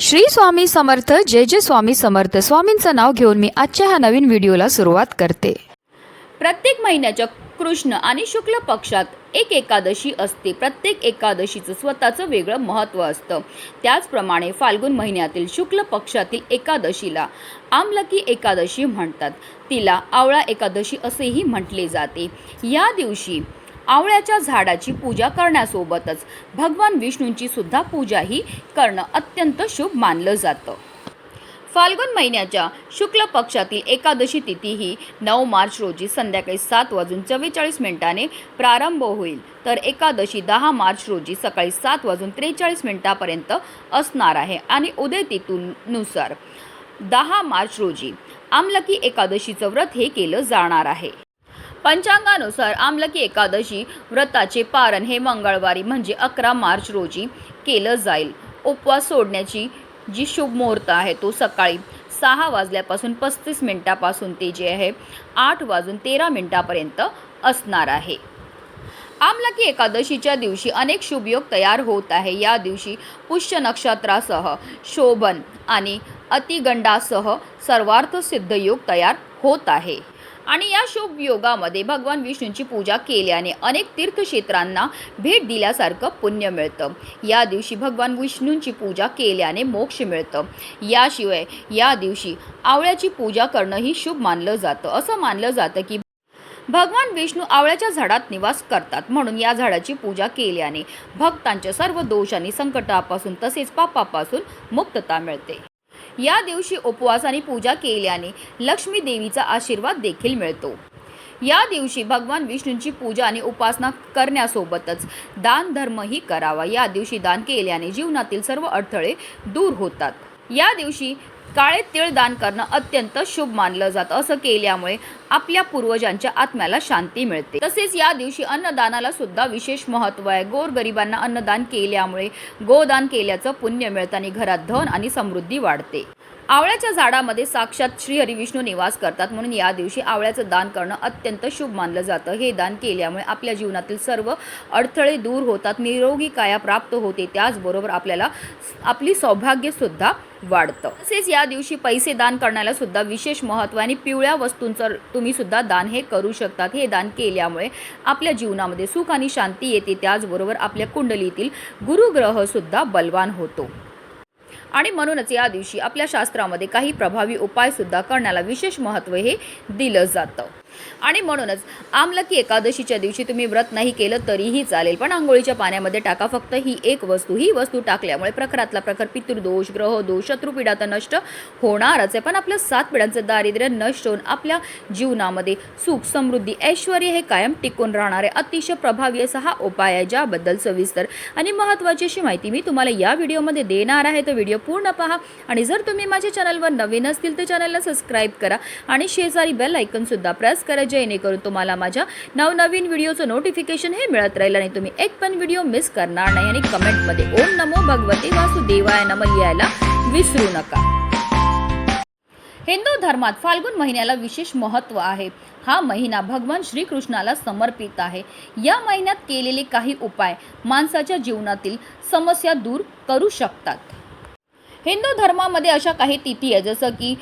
श्री स्वामी समर्थ जय जय स्वामी समर्थ. स्वामींचं नाव घेऊन मी आजच्या ह्या नवीन व्हिडिओला सुरुवात करते. प्रत्येक महिन्याच्या कृष्ण आणि शुक्ल पक्षात एक एकादशी असते. प्रत्येक एकादशीचं स्वतःचं वेगळं महत्त्व असतं. त्याचप्रमाणे फाल्गुन महिन्यातील शुक्ल पक्षातील एकादशीला आमलकी एकादशी म्हणतात. तिला आवळा एकादशी असेही म्हटले जाते. या दिवशी आवळ्याच्या झाडाची पूजा करण्यासोबतच भगवान विष्णूंची सुद्धा पूजाही करणं अत्यंत शुभ मानलं जातं. फाल्गुन महिन्याच्या शुक्ल पक्षातील एकादशी तिथी ही नऊ मार्च रोजी संध्याकाळी सात वाजून चव्वेचाळीस मिनिटाने प्रारंभ होईल. तर एकादशी दहा मार्च रोजी सकाळी सात वाजून त्रेचाळीस मिनिटापर्यंत असणार आहे आणि उदय तिथूनुसार दहा मार्च रोजी आमलकी एकादशीचं व्रत हे केलं जाणार आहे. पंचांगानुसार आमलकी एकादशी व्रताचे पारण हे मंगळवारी म्हणजे अकरा मार्च रोजी केलं जाईल. उपवास सोडण्याची जी शुभ मुहूर्त आहे तो सकाळी सहा वाजल्यापासून पस्तीस मिनिटापासून ते जे आहे आठ वाजून तेरा मिनिटापर्यंत असणार आहे. आमलकी एकादशीच्या दिवशी अनेक शुभयोग तयार होत आहे. या दिवशी पुष्य नक्षत्रासह शोभन आणि अतिगंडासह सर्वार्थ सिद्धयोग तयार होत आहे. आणि या शुभ योगामध्ये भगवान विष्णूंची पूजा केल्याने अनेक तीर्थक्षेत्रांना भेट दिल्यासारखं पुण्य मिळतं. या दिवशी भगवान विष्णूंची पूजा केल्याने मोक्ष मिळतं. याशिवाय या दिवशी आवळ्याची पूजा करणंही शुभ मानलं जातं. असं मानलं जातं की भगवान विष्णू आवळ्याच्या झाडात निवास करतात. म्हणून या झाडाची पूजा केल्याने भक्तांच्या सर्व दोष आणि संकटापासून तसेच पापापासून मुक्तता मिळते. या दिवशी उपवास आणि पूजा केल्याने लक्ष्मी देवीचा आशीर्वाद देखील मिळतो. या दिवशी भगवान विष्णूंची पूजा आणि उपासना करण्यासोबतच दान धर्मही करावा. या दिवशी दान केल्याने जीवनातील सर्व अडथळे दूर होतात. या दिवशी काळे तिळ दान करणं अत्यंत शुभ मानलं जातं. असं केल्यामुळे आपल्या पूर्वजांच्या आत्म्याला शांती मिळते. तसेच या दिवशी अन्नदानाला सुद्धा विशेष महत्त्व आहे. गोरगरिबांना अन्नदान केल्यामुळे गोदान केल्याचं पुण्य मिळतं आणि घरात धन आणि समृद्धी वाढते. आवळ्याच्या झाडामध्ये साक्षात श्री हरिविष्णू निवास करतात. म्हणून या दिवशी आवळ्याचं दान करणं अत्यंत शुभ मानलं जातं. हे दान केल्यामुळे आपल्या जीवनातील सर्व अडथळे दूर होतात. निरोगी काया प्राप्त होते. त्याचबरोबर आपल्याला आपली सौभाग्यसुद्धा वाढतं. तसेच या दिवशी पैसे दान करण्याला सुद्धा विशेष महत्त्व आणि पिवळ्या वस्तूंचं तुम्ही सुद्धा दान हे करू शकतात. हे दान केल्यामुळे आपल्या जीवनामध्ये सुख आणि शांती येते. त्याचबरोबर आपल्या कुंडलीतील गुरुग्रहसुद्धा बलवान होतो. आणि म्हणूनच या दिवशी आपल्या शास्त्रामध्ये काही प्रभावी उपायसुद्धा करण्याला विशेष महत्त्व हे दिलं जातं. आणि म्हणूनच आमलकी एकादशीच्या दिवशी तुम्ही व्रत नाही केलं तरीही चालेल. पण आंघोळीच्या पाण्यामध्ये टाका. फक्त ही एक वस्तू. ही वस्तू टाकल्यामुळे प्रखरातला प्रखर पितृदोष ग्रहदोष शत्रुपीडा तर नष्ट होणारच आहे. पण आपल्या सात पिढ्यांचं दारिद्र्य नष्ट होऊन आपल्या जीवनामध्ये सुख समृद्धी ऐश्वर हे कायम टिकून राहणारे अतिशय प्रभावी असा हा उपाय आहे ज्याबद्दल सविस्तर आणि महत्त्वाची अशी माहिती मी तुम्हाला या व्हिडिओमध्ये देणार आहे. तर व्हिडिओ पूर्ण पहा आणि जर तुम्ही माझ्या चॅनलवर नवीन असतील तर चॅनलला सबस्क्राईब करा आणि शेजारी बेल ऐकनसुद्धा प्रेस करा जेणेकरून तुम्हाला माझ्या नवनवीन व्हिडिओचं नोटिफिकेशन हे मिळत राहील आणि तुम्ही एक पण व्हिडिओ मिस करणार नाही. आणि कमेंटमध्ये ओम नमो भगवते वासुदेवाय नम लिहायला विसरू नका. हिंदू धर्मात फाल्गुन महिन्याला विशेष महत्त्व आहे. हा महिना भगवान श्रीकृष्णाला समर्पित आहे. या महिन्यात केलेले काही उपाय माणसाच्या जीवनातील समस्या दूर करू शकतात. हिंदू धर्मामध्ये अशा काही तिथी आहे जसं की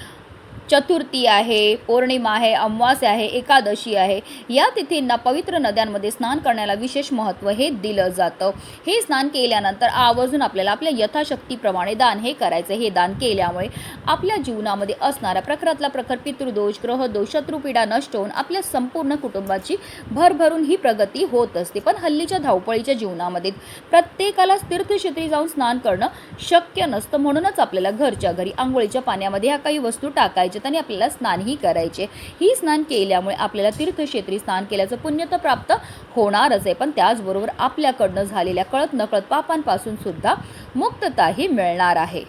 चतुर्थी आहे पौर्णिमा आहे अमावास्या आहे एकादशी आहे. या तिथींना पवित्र नद्यांमध्ये स्नान करण्याला विशेष महत्त्व हे दिलं जातं. हे स्नान केल्यानंतर आवर्जून आपल्याला आपल्या यथाशक्तीप्रमाणे दान हे करायचं हे दान केल्यामुळे आपल्या जीवनामध्ये असणाऱ्या प्रखरातला प्रखर पितृदोष ग्रहदोष शत्रुपीडा नष्ट होऊन आपल्या संपूर्ण कुटुंबाची भरभरून ही प्रगती होत असते. पण हल्लीच्या धावपळीच्या जीवनामध्ये प्रत्येकाला तीर्थक्षेत्री जाऊन स्नान करणं शक्य नसतं. म्हणूनच आपल्याला घरच्या घरी आंघोळीच्या पाण्यामध्ये ह्या काही वस्तू टाकायच्या आणि आपल्याला स्नानही करायचे. ही स्नान केल्यामुळे आपल्याला तीर्थक्षेत्री स्नान केल्याचं पुण्य तर प्राप्त होणारच आहे. पण त्याचबरोबर आपल्याकडनं झालेल्या कळत नकळत पापांपासून सुद्धा मुक्तताही मिळणार आहे.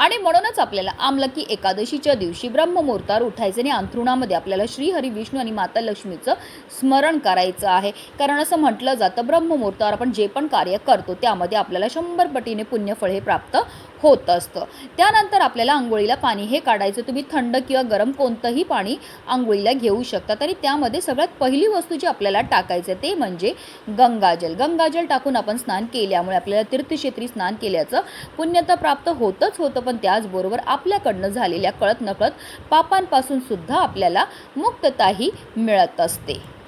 आणि म्हणूनच आपल्याला आमलकी एकादशीच्या दिवशी ब्रह्ममुहूर्तावर उठायचं आणि अंथरुणामध्ये आपल्याला श्रीहरी विष्णू आणि माता लक्ष्मीचं स्मरण करायचं आहे. कारण असं म्हटलं जातं ब्रह्ममुहूर्तावर आपण जे पण कार्य करतो त्यामध्ये आपल्याला शंभर पटीने पुण्यफळ हे प्राप्त होत असतं. त्यानंतर आपल्याला आंघोळीला पाणी हे काढायचं. तुम्ही थंड किंवा गरम कोणतंही पाणी आंघोळीला घेऊ शकतात आणि त्यामध्ये सगळ्यात पहिली वस्तू जी आपल्याला टाकायचं ते म्हणजे गंगाजल. गंगाजल टाकून आपण स्नान केल्यामुळे आपल्याला तीर्थक्षेत्री स्नान केल्याचं पुण्यता प्राप्त होतच होतं. पण त्याचबरोबर आपल्याकडनं झालेल्या कळत नकळत पापांपासून सुद्धा आपल्याला मुक्तताही मिळत असते.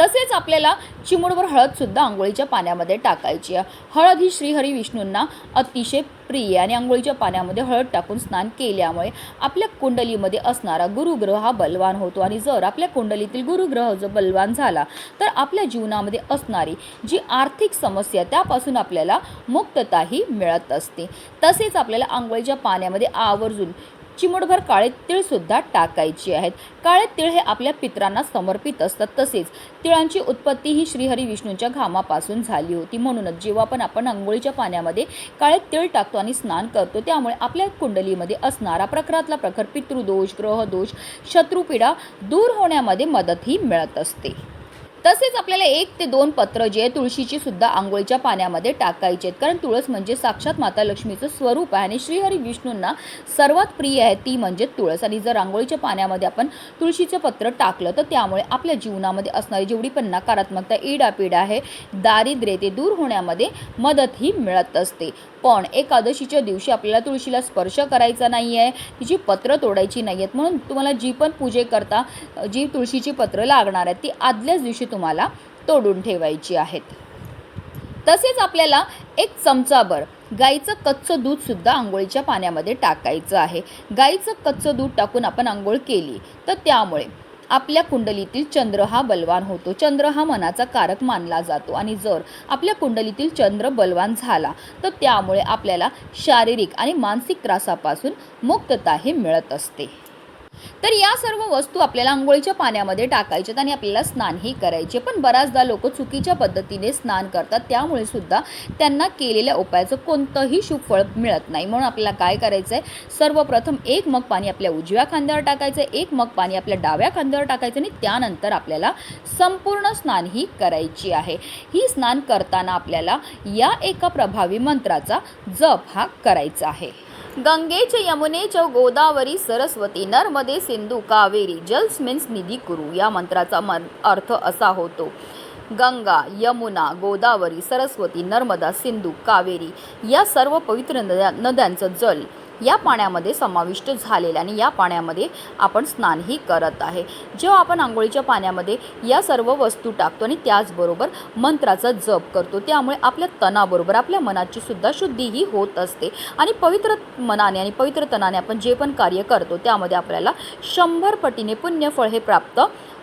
तसेच आपल्याला चिमूडभर हळदसुद्धा आंघोळीच्या पाण्यामध्ये टाकायची आहे. हळद ही श्रीहरी विष्णूंना अतिशय प्रिय आणि आंघोळीच्या पाण्यामध्ये हळद टाकून स्नान केल्यामुळे आपल्या कुंडलीमध्ये असणारा गुरुग्रह हा बलवान होतो. आणि जर आपल्या कुंडलीतील गुरुग्रह जो बलवान झाला तर आपल्या जीवनामध्ये असणारी जी आर्थिक समस्या त्यापासून आपल्याला मुक्तताही मिळत असते. तसेच आपल्याला आंघोळीच्या पाण्यामध्ये आवर्जून चिमूटभर काळे तिळसुद्धा टाकायची आहेत. काळे तिळ हे आपल्या पित्रांना समर्पित असतात. तसेच तिळांची उत्पत्ती ही श्रीहरी विष्णूंच्या घामापासून झाली होती. म्हणूनच जेव्हा पण आपण आंघोळीच्या पाण्यामध्ये काळे तिळ टाकतो आणि स्नान करतो त्यामुळे आपल्या कुंडलीमध्ये असणारा प्रखरातला प्रखर पितृदोष ग्रहदोष शत्रुपीडा दूर होण्यामध्ये मदतही मिळत असते. तसेच आपल्याला एक ते दोन पत्र जे आहे तुळशीची सुद्धा आंघोळीच्या पाण्यामध्ये टाकायचे आहेत. कारण तुळस म्हणजे साक्षात माता लक्ष्मीचं स्वरूप आहे आणि श्रीहरी विष्णूंना सर्वात प्रिय आहे ती म्हणजे तुळस. आणि जर आंघोळीच्या पाण्यामध्ये आपण तुळशीचं पत्र टाकलं तर त्यामुळे आपल्या जीवनामध्ये असणारी जेवढी पण नकारात्मकता इडापीड आहे दारिद्र्य ते दूर होण्यामध्ये मदतही मिळत असते. पण एकादशीच्या दिवशी आपल्याला तुळशीला स्पर्श करायचा नाही आहे तिची पत्र तोडायची नाही आहेत म्हणून तुम्हाला जी पण पूजे करता जी तुळशीची पत्र लागणार आहेत ती आदल्याच दिवशी तुम्हाला तोडून ठेवायची आहेत. तसेच आपल्याला एक चमचाभर गाईचं कच्चं दूधसुद्धा आंघोळीच्या पाण्यामध्ये टाकायचं आहे. गाईचं कच्चं दूध टाकून आपण आंघोळ केली तर त्यामुळे आपल्या कुंडलीतील चंद्र हा बलवान होतो. चंद्र हा मनाचा कारक मानला जातो. आणि जर आपल्या कुंडलीतील चंद्र बलवान झाला तर त्यामुळे आपल्याला शारीरिक आणि मानसिक त्रासापासून मुक्तता हे मिळत असते. तर या सर्व वस्तू आपल्याला आंघोळीच्या पाण्यामध्ये टाकायच्यात आणि आपल्याला स्नानही करायचे. पण बऱ्याचदा लोक चुकीच्या पद्धतीने स्नान करतात. त्यामुळे सुद्धा त्यांना केलेल्या उपायाचं कोणतंही शुभफळ मिळत नाही. म्हणून आपल्याला काय करायचं आहे सर्वप्रथम एक मग पाणी आपल्या उजव्या खांद्यावर टाकायचं एक मग पाणी आपल्या डाव्या खांद्यावर टाकायचं आणि त्यानंतर आपल्याला संपूर्ण स्नान ही करायची आहे. ही स्नान करताना आपल्याला या एका प्रभावी मंत्राचा जप हा करायचा आहे. गंगेच यमुनेच गोदावरी सरस्वती नर्मदे सिंधू कावेरी जल्स मीन्स निधी कुरु या मंत्राचा मन अर्थ असा होतो. गंगा यमुना गोदावरी सरस्वती नर्मदा सिंधू कावेरी या सर्व पवित्र नद्या नद्यांचं जल या पाण्यामध्ये समाविष्ट झालेलं आणि या पाण्यामध्ये आपण स्नानही करत आहे. जेव्हा आपण आंघोळीच्या पाण्यामध्ये या सर्व वस्तू टाकतो आणि त्याचबरोबर मंत्राचा जप करतो त्यामुळे आपल्या तणाबरोबर आपल्या मनाची सुद्धा शुद्धीही होत असते. आणि पवित्र मनाने आणि पवित्र तनाने आपण जे पण कार्य करतो त्यामध्ये आपल्याला शंभर पटीने पुण्यफळ हे प्राप्त